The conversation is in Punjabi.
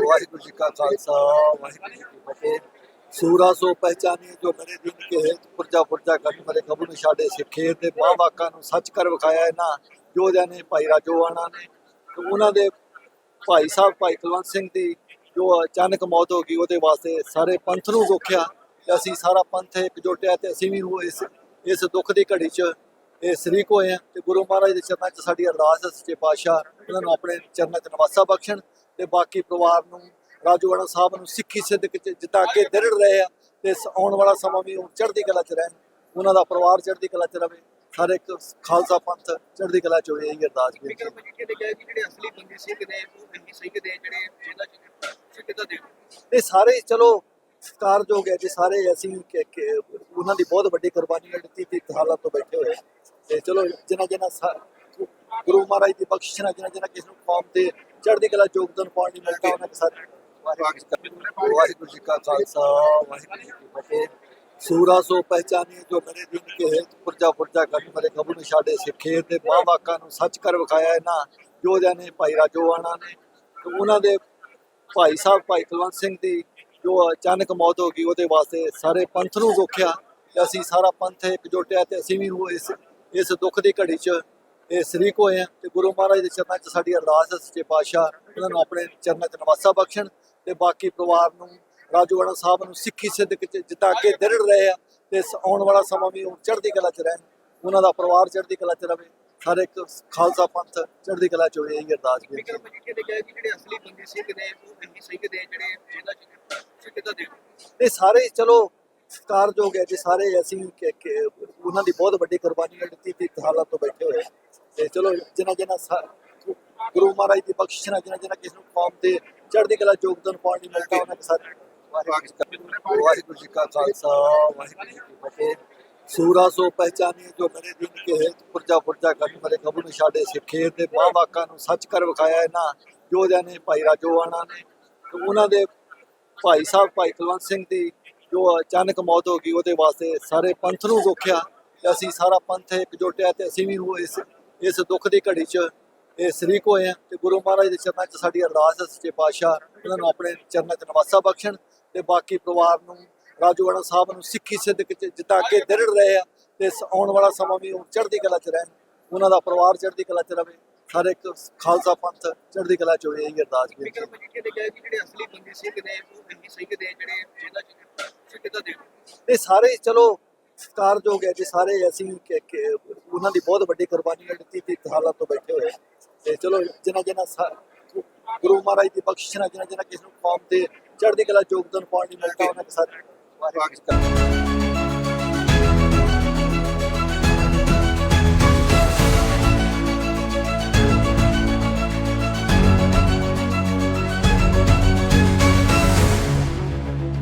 ਵਾਹਿਗੁਰੂ ਜੀ ਕਾ ਖਾਲਸਾ, ਵਾਹਿਗੁਰੂ ਜੀ ਕੀ ਫਤਿਹ। ਸੂਰਾ ਸੋ ਪਹਿਚਾਨੀ ਜੋ ਮੇਰੇ ਦਿਨ ਕੇ ਹੈ ਪੁਰਜਾ ਪੁਰਜਾ ਕਰਨ ਮਰੇ ਕਬੂ ਨੂੰ ਛਾੜੇ ਸਿੱਖੇ ਤੇ ਬਾਹ ਨੂੰ ਸੱਚ ਕਰ ਵਿਖਾਇਆ ਇਹਨਾਂ ਯੋਧਿਆਂ ਨੇ ਭਾਈ ਰਾਜੋਆਣਾ ਨੇ। ਉਹਨਾਂ ਦੇ ਭਾਈ ਸਾਹਿਬ ਭਾਈ ਕੁਲਵੰਤ ਸਿੰਘ ਦੀ ਜੋ ਅਚਾਨਕ ਮੌਤ ਹੋ ਗਈ, ਉਹਦੇ ਵਾਸਤੇ ਸਾਰੇ ਪੰਥ ਨੂੰ ਦੁੱਖਿਆ ਤੇ ਅਸੀਂ ਸਾਰਾ ਪੰਥ ਇਕਜੁੱਟਿਆ ਤੇ ਅਸੀਂ ਵੀ ਉਹ ਇਸ ਇਸ ਦੁੱਖ ਦੀ ਘੜੀ 'ਚ ਇਹ ਸ਼ਰੀਕ ਹੋਏ ਆ ਤੇ ਗੁਰੂ ਮਹਾਰਾਜ ਦੇ ਚਰਨਾਂ 'ਚ ਸਾਡੀ ਅਰਦਾਸ ਹੈ, ਸੱਚੇ ਪਾਤਸ਼ਾਹ, ਉਹਨਾਂ ਨੂੰ ਆਪਣੇ ਚਰਨਾਂ 'ਚ ਨਵਾਸਾ ਬਖਸ਼ਣ। ਤੇ ਬਾਕੀ ਪਰਿਵਾਰ ਨੂੰ ਰਾਜੂਆਣਾ ਸਾਹਿਬ ਨੂੰ ਸਿੱਖੀ ਸਿੱਧਕ 'ਚ ਜਿੱਦਾਂ ਅੱਗੇ ਦ੍ਰਿੜ ਰਹੇ ਆ ਤੇ ਆਉਣ ਵਾਲਾ ਸਮਾਂ ਵੀ ਉਹ ਚੜ੍ਹਦੀ ਕਲਾ 'ਚ ਰਹਿਣ ਉਹਨਾਂ ਦਾ ਪਰਿਵਾਰ ਚੜ੍ਹਦੀ ਕਲਾ 'ਚ ਰਵੇ ਸਾਰੇ ਇੱਕ ਖਾਲਸਾ ਪੰਥ ਚੜ੍ਹਦੀ ਕਲਾ 'ਚ ਹੋਏ ਇਹ ਅਰਦਾਸ ਦੇਖਦੇ ਇਹ ਸਾਰੇ ਚਲੋ ਸਤਿਕਾਰਯੋਗ ਹੈ ਜੀ ਸਾਰੇ ਅਸੀਂ ਉਹਨਾਂ ਦੀ ਬਹੁਤ ਵੱਡੀ ਕੁਰਬਾਨੀ ਦਿੱਤੀ ਤੀ ਹਾਲਾਂ ਤੋਂ ਬੈਠੇ ਹੋਏ। ਤੇ ਚਲੋ ਜਿਨ੍ਹਾਂ ਜਿਨ੍ਹਾਂ ਗੁਰੂ ਮਹਾਰਾਜ ਦੀ ਬਖਸ਼ਿਸ਼ ਨਾਲ ਜਿਨ੍ਹਾਂ ਜਿਨ੍ਹਾਂ ਕਿਸ ਨੂੰ ਕੌਮ ਤੇ ਚੜ੍ਹਦੀ ਕਲਾ ਯੋਗਦਾਨ ਪਾਉਣ ਲਈ ਮਿਲਦਾ ਉਹਨਾਂ ਦੇ ਸਾਰੇ। ਵਾਹਿਗੁਰੂ ਜੀ ਕਾ ਖਾਲਸਾ ਵਾਹਿਗੁਰੂ ਜੀ ਕੀ ਫਤਿਹ। ਸੂਰਾ ਸੋ ਪਹਿਚਾਨੀ ਜੋ ਮੇਰੇ ਦਿਨ ਕੇ ਹੈ ਪੁਰਜਾ ਪੁਰਜਾ ਕਰਨ ਮਰੇ ਕਬੂ ਨੂੰ ਛਾੜੇ ਸਿੱਖੇ ਤੇ ਬਾਹ ਵਾਕਾਂ ਨੂੰ ਸੱਚ ਕਰ ਵਿਖਾਇਆ ਇਹਨਾਂ ਯੋਧਿਆਂ ਨੇ ਭਾਈ ਰਾਜੋਆਣਾ ਨੇ। ਤੇ ਉਹਨਾਂ ਦੇ ਭਾਈ ਸਾਹਿਬ ਭਾਈ ਕੁਲਵੰਤ ਸਿੰਘ ਦੀ ਜੋ ਅਚਾਨਕ ਮੌਤ ਹੋ ਗਈ ਉਹਦੇ ਵਾਸਤੇ ਸਾਰੇ ਪੰਥ ਨੂੰ ਦੁੱਖਿਆ ਤੇ ਅਸੀਂ ਸਾਰਾ ਪੰਥ ਇਕਜੁੱਟਿਆ ਤੇ ਅਸੀਂ ਵੀ ਉਹ ਇਸ ਇਸ ਦੁੱਖ ਦੀ ਘੜੀ 'ਚ ਇਹ ਸ਼ਰੀਕ ਹੋਏ ਆ ਤੇ ਗੁਰੂ ਮਹਾਰਾਜ ਦੇ ਚਰਨਾਂ 'ਚ ਸਾਡੀ ਅਰਦਾਸ ਹੈ ਸੱਚੇ ਪਾਤਸ਼ਾਹ। ਉਹਨਾਂ ਨੂੰ ਆਪਣੇ ਚਰਨਾਂ 'ਚ ਨਵਾਸਾ ਬਖਸ਼ਣ ਤੇ ਬਾਕੀ ਪਰਿਵਾਰ ਨੂੰ ਰਾਜੂਆਣਾ ਸਾਹਿਬ ਨੂੰ ਸਿੱਖੀ ਸਿੱਧਕ ਜਿੱਦਾਂ ਅੱਗੇ ਦ੍ਰਿੜ ਰਹੇ ਆ ਤੇ ਆਉਣ ਵਾਲਾ ਸਮਾਂ ਵੀ ਉਹ ਚੜ੍ਹਦੀ ਕਲਾ 'ਚ ਰਹਿਣ। ਉਹਨਾਂ ਦਾ ਪਰਿਵਾਰ ਚੜ੍ਹਦੀ ਕਲਾ 'ਚ ਰਵੇ ਸਾਰੇ ਇੱਕ ਖਾਲਸਾ ਪੰਥ ਚੜ੍ਹਦੀ ਕਲਾ 'ਚ ਹੋਏ ਇਹ ਅਰਦਾਸ ਵੀ ਜਿਹੜੇ ਅਸਲੀ ਬੰਦੀ ਸਿੰਘ ਨੇ ਉਹ ਨਹੀਂ ਸਿੰਘ ਨੇ ਜਿਹੜੇ ਜੇਲ੍ਹਾਂ ਚ ਇਹ ਸਾਰੇ ਚਲੋ ਸਤਿਕਾਰਯੋਗ ਹੈ ਜੀ ਸਾਰੇ ਅਸੀਂ ਉਹਨਾਂ ਦੀ ਬਹੁਤ ਵੱਡੀ ਕੁਰਬਾਨੀ ਦਿੱਤੀ ਤੀ ਹਾਲਾਂ ਤੋਂ ਬੈਠੇ ਹੋਏ। ਤੇ ਚਲੋ ਜਿਨ੍ਹਾਂ ਜਿਨ੍ਹਾਂ ਗੁਰੂ ਮਹਾਰਾਜ ਦੀ ਬਖਸ਼ਿਸ਼ ਨਾਲ ਜਿਨ੍ਹਾਂ ਜਿਨ੍ਹਾਂ ਕਿਸ ਨੂੰ ਕੌਮ ਤੇ ਚੜ੍ਹਦੀ ਕਲਾ ਯੋਗਦਾਨ ਪਾਉਣ ਲਈ ਮਿਲਦਾ ਉਹਨਾਂ ਦੇ ਸਾਰੇ ਵਾਹਿਗੁਰੂ ਜੀ ਕਾ ਖਾਲਸਾ, ਵਾਹਿਗੁਰੂ ਜੀ ਕੀ ਫਤਿਹ। ਸੂਰਾ ਸੋ ਪਹਿਚਾਨੀ ਜੋ ਮੇਰੇ ਦਿਨ ਕੇ ਹੈ ਪੁਰਜਾ ਪੁਰਜਾ ਕਰਨ ਮਰੇ ਕਬੂ ਨੂੰ ਛਾੜੇ ਸਿੱਖੇ ਤੇ ਬਾਹ ਵਾਕਾਂ ਨੂੰ ਸੱਚ ਕਰ ਵਿਖਾਇਆ ਇਹਨਾਂ ਯੋਧਿਆਂ ਨੇ, ਭਾਈ ਰਾਜੋਆਣਾ ਨੇ। ਤੇ ਉਹਨਾਂ ਦੇ ਭਾਈ ਸਾਹਿਬ, ਭਾਈ ਕੁਲਵੰਤ ਸਿੰਘ ਦੀ ਜੋ ਅਚਾਨਕ ਮੌਤ ਹੋ ਗਈ, ਉਹਦੇ ਵਾਸਤੇ ਸਾਰੇ ਪੰਥ ਨੂੰ ਦੁੱਖਿਆ ਤੇ ਅਸੀਂ ਸਾਰਾ ਪੰਥ ਇੱਕ ਇਕਜੁੱਟਿਆ ਤੇ ਅਸੀਂ ਵੀ ਉਹ ਇਸ ਇਸ ਦੁੱਖ ਦੀ ਘੜੀ 'ਚ ਇਹ ਸ਼ਰੀਕ ਹੋਏ ਆ ਤੇ ਗੁਰੂ ਮਹਾਰਾਜ ਦੇ ਚਰਨਾਂ 'ਚ ਸਾਡੀ ਅਰਦਾਸ ਹੈ ਸੱਚੇ ਪਾਤਸ਼ਾਹ ਉਹਨਾਂ ਨੂੰ ਆਪਣੇ ਚਰਨਾਂ 'ਚ ਨਵਾਸਾ ਬਖਸ਼ਣ ਤੇ ਬਾਕੀ ਪਰਿਵਾਰ ਨੂੰ ਰਾਜੂਆਣਾ ਸਾਹਿਬ ਨੂੰ ਸਿੱਖੀ ਸਿੱਧਕ ਜਿੱਦਾਂ ਅੱਗੇ ਦ੍ਰਿੜ ਰਹੇ ਆ ਤੇ ਆਉਣ ਵਾਲਾ ਸਮਾਂ ਵੀ ਚੜ੍ਹਦੀ ਕਲਾ 'ਚ ਰਹਿਣ ਉਹਨਾਂ ਦਾ ਪਰਿਵਾਰ ਚੜ੍ਹਦੀ ਕਲਾ 'ਚ ਰਵੇ ਸਾਰੇ ਇੱਕ ਖਾਲਸਾ ਪੰਥ ਚੜ੍ਹਦੀ ਕਲਾ 'ਚ ਹੋਏ ਇਹ ਅਰਦਾਸ ਵੀ ਜਿਹੜੇ ਅਸਲੀ ਬੰਦੀ ਸਿੰਘ ਨੇ ਉਹ ਸਿੰਘ ਨੇ ਜਿਹੜੇ ਇਹ ਸਾਰੇ ਚਲੋ ਸਤਿਕਾਰਯੋਗ ਹੈ ਜੀ ਸਾਰੇ ਅਸੀਂ ਉਹਨਾਂ ਦੀ ਬਹੁਤ ਵੱਡੀ ਕੁਰਬਾਨੀ ਹੈ ਦਿੱਤੀ ਤੀ ਹਾਲਾਂ ਤੋਂ ਬੈਠੇ ਹੋਏ ਤੇ ਚਲੋ ਜਿਨ੍ਹਾਂ ਜਿਨ੍ਹਾਂ ਗੁਰੂ ਮਹਾਰਾਜ ਦੀ ਬਖਸ਼ਿਸ਼ ਨਾਲ ਜਿਨ੍ਹਾਂ ਜਿਨ੍ਹਾਂ ਕਿਸ ਨੂੰ ਕੌਮ ਤੇ ਚੜ੍ਹਦੀ ਕਲਾ, ਯੋਗਦਾਨ ਪਾਉਣ ਲਈ ਮਿਲਦਾ ਉਹਨਾਂ ਦੇ ਸਾਰੇ